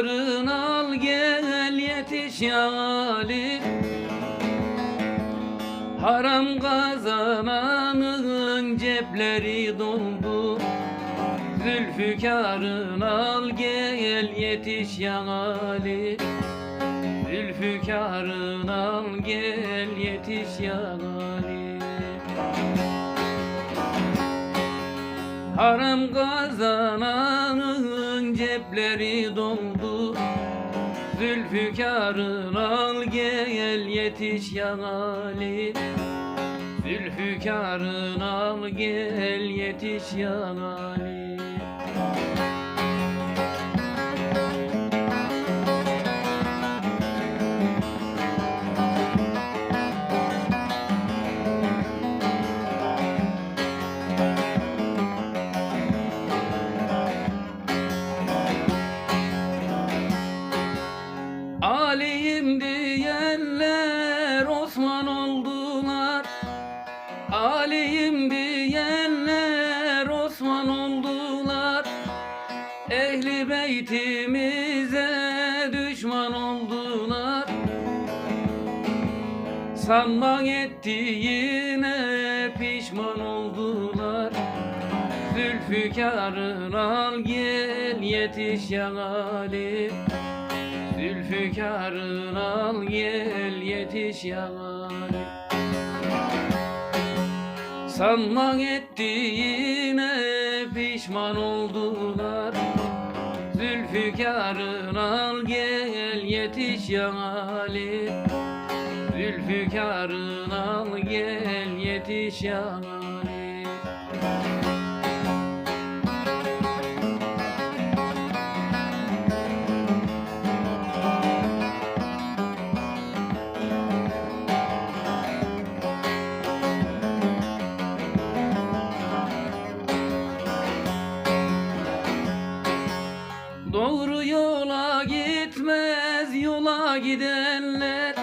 Zülfükarın al gel yetiş yali. Haram kazananın cepleri doldu. Zülfükarın al gel yetiş yali. Zülfükarın al gel yetiş yali. Haram kazananın cepleri doldu. Zülfükarın al gel yetiş yali Zülfükarın al gel yetiş yali Aliyim diyenler Osman oldular. Aliyim diyenler Osman oldular. Ehli beytimize düşman oldular. Sanma ettiğine pişman oldular. Zülfükarın al gel yetiş ya galip Zülfükarın al gel yetiş yani Sanma ettiğine pişman oldular. Zülfükarın al gel yetiş yani Zülfükarın al gel yetiş yani yola gidenler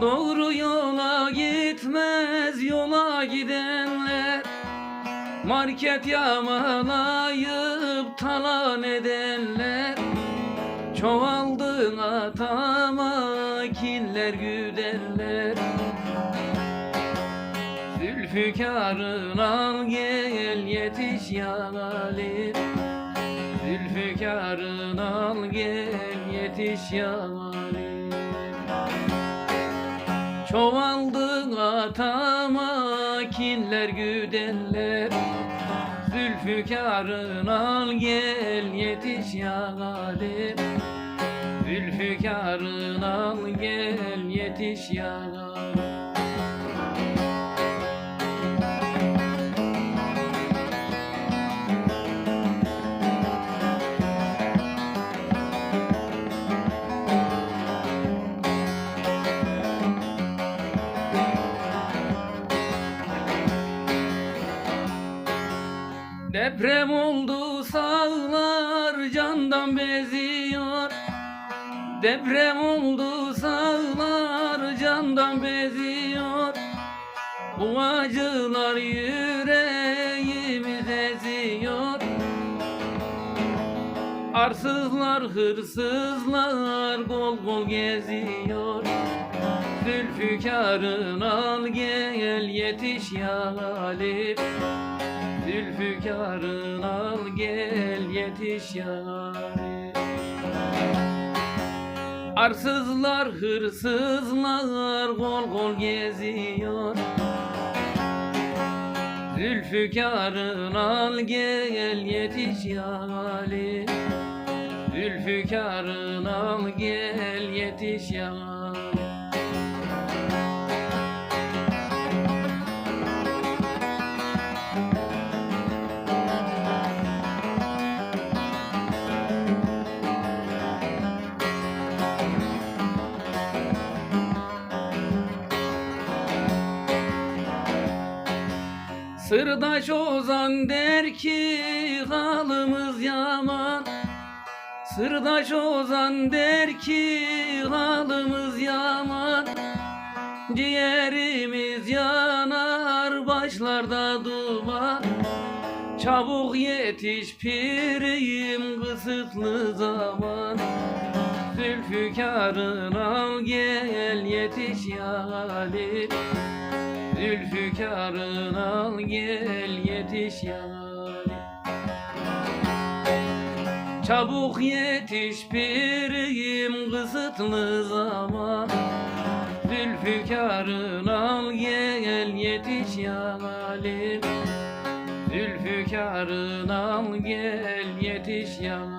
Doğru yola gitmez yola gidenler Market yağmalayıp talan edenler Çoğaldın atama killer güdenler. Zülfükarın al gel yetiş ya galip Zülfükarın al gel yetiş yarim Çoğaldın atama kinler güdenler Zülfükarın al gel yetiş yarim Zülfükarın al gel yetiş yarim Deprem oldu sağlar candan beziyor. Deprem oldu sağlar candan beziyor. Bu acılar yüreğimi eziyor. Arsızlar hırsızlar gol gol geziyor Zülfükarın al gel yetiş ya galip Zülfükarın al gel yetiş yarim Arsızlar hırsızlar gol gol geziyor. Zülfükarın al gel yetiş yarim Zülfükarın al gel yetiş yarim Sırdaş Ozan der ki halımız yaman. Sırdaş Ozan der ki halımız yaman. Ciğerimiz yanar başlarda duman. Çabuk yetiş pirim kısıtlı zaman. Zülfükarın al gel yetiş yalim Zülfükarın al gel yetiş yalim Çabuk yetiş pirim kısıtlı zaman. Zülfükarın al gel yetiş yalim Zülfükarın al gel yetiş yalim